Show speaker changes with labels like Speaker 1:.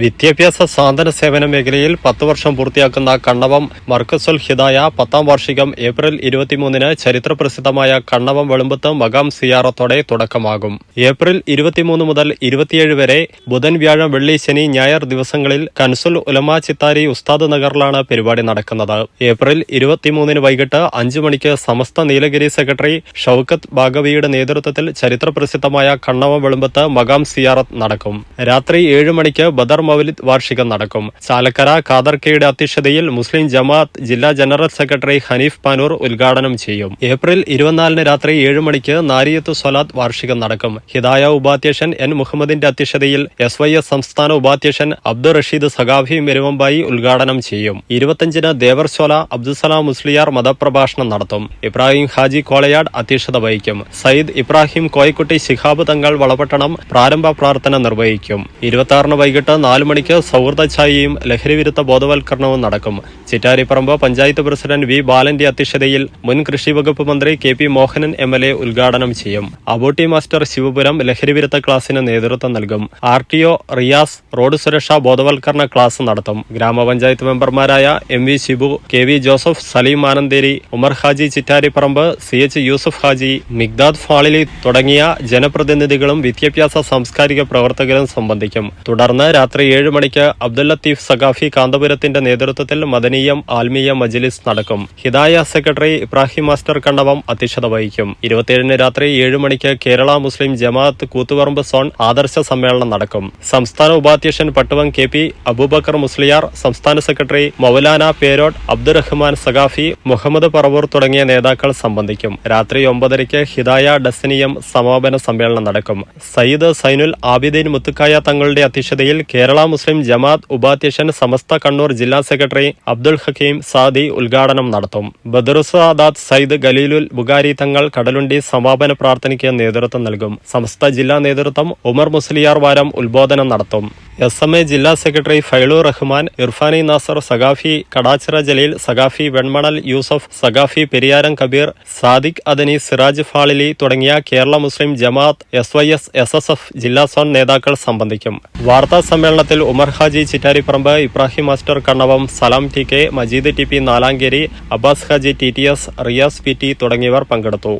Speaker 1: വിദ്യാഭ്യാസ സാന്ത്വന സേവന മേഖലയിൽ പത്ത് വർഷം പൂർത്തിയാക്കുന്ന കണ്ണവം മർക്കസുൽ ഹിദായ പത്താം വാർഷികം ഏപ്രിൽ ഇരുപത്തിമൂന്നിന് ചരിത്രപ്രസിദ്ധമായ കണ്ണവം വെളുമ്പത്ത് മകാം സിയാറത്തോടെ തുടക്കമാകും. ഏപ്രിൽ ഇരുപത്തിമൂന്ന് മുതൽ ഇരുപത്തിയേഴ് വരെ ബുധൻ വ്യാഴം വെള്ളി ശനി ഞായർ ദിവസങ്ങളിൽ കൻസുൽ ഉലമ ചിത്താരി ഉസ്താദ് നഗറിലാണ് പരിപാടി നടക്കുന്നത്. ഏപ്രിൽ ഇരുപത്തിമൂന്നിന് വൈകിട്ട് അഞ്ചു മണിക്ക് സമസ്ത നീലഗിരി സെക്രട്ടറി ഷൌക്കത്ത് ബാഗവിയുടെ നേതൃത്വത്തിൽ ചരിത്രപ്രസിദ്ധമായ കണ്ണവം വെളുമ്പത്ത് മകാം സിയാറത്ത് നടക്കും. രാത്രി ഏഴ് മണിക്ക് ബദർ മൗലിദ് വാർഷികം നടക്കും. ചാലക്കര ഖാദർക്കയുടെ അധ്യക്ഷതയിൽ മുസ്ലിം ജമാഅത്ത് ജില്ലാ ജനറൽ സെക്രട്ടറി ഹനീഫ് പാനൂർ ഉദ്ഘാടനം ചെയ്യും. ഏപ്രിൽ ഇരുപത്തിനാലിന് രാത്രി ഏഴ് മണിക്ക് നാരിയത്ത് സ്വലാത്ത് വാർഷികം നടക്കും. ഹിദായ ഉപാധ്യക്ഷൻ എൻ മുഹമ്മദിന്റെ അധ്യക്ഷതയിൽ എസ് വൈ എസ് സംസ്ഥാന ഉപാധ്യക്ഷൻ അബ്ദുൾ റഷീദ് സഖാഫി മെരുവമ്പായി ഉദ്ഘാടനം ചെയ്യും. ഇരുപത്തിയഞ്ചിന് ദേവർശോല അബ്ദുസലാം മുസ്ലിയാർ മതപ്രഭാഷണം നടത്തും. ഇബ്രാഹിം ഹാജി കോളയാട് അധ്യക്ഷത വഹിക്കും. സയ്യിദ് ഇബ്രാഹിം കോയക്കുട്ടി ശിഹാബ് തങ്ങൾ വളപട്ടണം പ്രാരംഭ പ്രാർത്ഥന നിർവഹിക്കും. ഇരുപത്തി വൈകിട്ട് നാല് മണിക്ക് സൗഹൃദ ഛായയും ലഹരിവിരുദ്ധ ബോധവൽക്കരണവും നടക്കും. ചിറ്റാരിപ്പറമ്പ് പഞ്ചായത്ത് പ്രസിഡന്റ് വി ബാലന്റെ അധ്യക്ഷതയിൽ മുൻ കൃഷി വകുപ്പ് മന്ത്രി K P Mohanan M L A ഉദ്ഘാടനം ചെയ്യും. അബോട്ടി മാസ്റ്റർ ശിവപുരം ലഹരിവിരുദ്ധ ക്ലാസിന് നേതൃത്വം നൽകും. R T O Riyas road സുരക്ഷാ ബോധവൽക്കരണ ക്ലാസ് നടത്തും. ഗ്രാമപഞ്ചായത്ത് മെമ്പർമാരായ M V Shibu K V Joseph Saleem Ananderi Umar Haji Chittariparamba C H Yusuf Haji Migdad Fazili തുടങ്ങിയ ജനപ്രതിനിധികളും വിദ്യാഭ്യാസ സാംസ്കാരിക പ്രവർത്തകരും സംബന്ധിക്കും. തുടർന്ന് രാത്രി ഏഴ് മണിക്ക് അബ്ദുൽ ലത്തീഫ് സഖാഫി കാന്തപുരത്തിന്റെ നേതൃത്വത്തിൽ മദനീയം ആൽമീയ മജ്ലിസ് നടക്കും. ഹിദായ സെക്രട്ടറി ഇബ്രാഹിം മാസ്റ്റർ കണ്ണവം അധ്യക്ഷത വഹിക്കും. ഇരുപത്തിയേഴിന് രാത്രി ഏഴ് മണിക്ക് കേരള മുസ്ലിം ജമാഅത്ത് കൂത്തുപറമ്പ് സോൺ ആദർശ സമ്മേളനം നടക്കും. സംസ്ഥാന ഉപാധ്യക്ഷൻ പട്ടുവം കെ പി അബൂബക്കർ മുസ്ലിയാർ സംസ്ഥാന സെക്രട്ടറി മൗലാന പേരോട്ട് അബ്ദുറഹ്മാൻ സഖാഫി മുഹമ്മദ് പറവൂർ തുടങ്ങിയ നേതാക്കൾ സംബന്ധിക്കും. രാത്രി ഒമ്പതരയ്ക്ക് ഹിദായ ഡസ്നിയം സമാപന സമ്മേളനം നടക്കും. സയ്യിദ് സൈനുൽ ആബിദീൻ മുത്തുക്കായ തങ്ങളുടെ അധ്യക്ഷതയിൽ കേരള മുസ്ലിം ജമാഅത്ത് ഉപാധ്യക്ഷൻ സമസ്ത കണ്ണൂർ ജില്ലാ സെക്രട്ടറി അബ്ദുൽ ഹക്കീം സാദി ഉദ്ഘാടനം നടത്തും. ബദറുസാദാത്ത് സയ്യിദ് ഖലീലുൽ ബുഗാരി തങ്ങൾ കടലുണ്ടി സമാപന പ്രാർത്ഥനയ്ക്ക് നേതൃത്വം നൽകും. സമസ്ത ജില്ലാ നേതൃത്വം ഉമർ മുസ്ലിയാർ വാരം ഉദ്ബോധനം നടത്തും. എസ് എം എ ജില്ലാ സെക്രട്ടറി ഫൈലു റഹ്മാൻ ഇർഫാനി നാസർ സഖാഫി കടാച്ചിറ ജലീൽ സഖാഫി വെൺമണൽ യൂസഫ് സഖാഫി പെരിയാരം കബീർ സാദിഖ് അദനി സിറാജ് ഫാളിലി തുടങ്ങിയ Kerala Muslim Jamaath S Y S S S F ജില്ലാ സോൺ നേതാക്കൾ സംബന്ധിക്കും. വാർത്താ സമ്മേളനത്തിൽ Umar Haji Chittariparamba Ibrahim master Kannavam Salam T K Majeed T P Nalankeri Abbas Haji T T S Riyas P T തുടങ്ങിയവർ പങ്കെടുത്തു.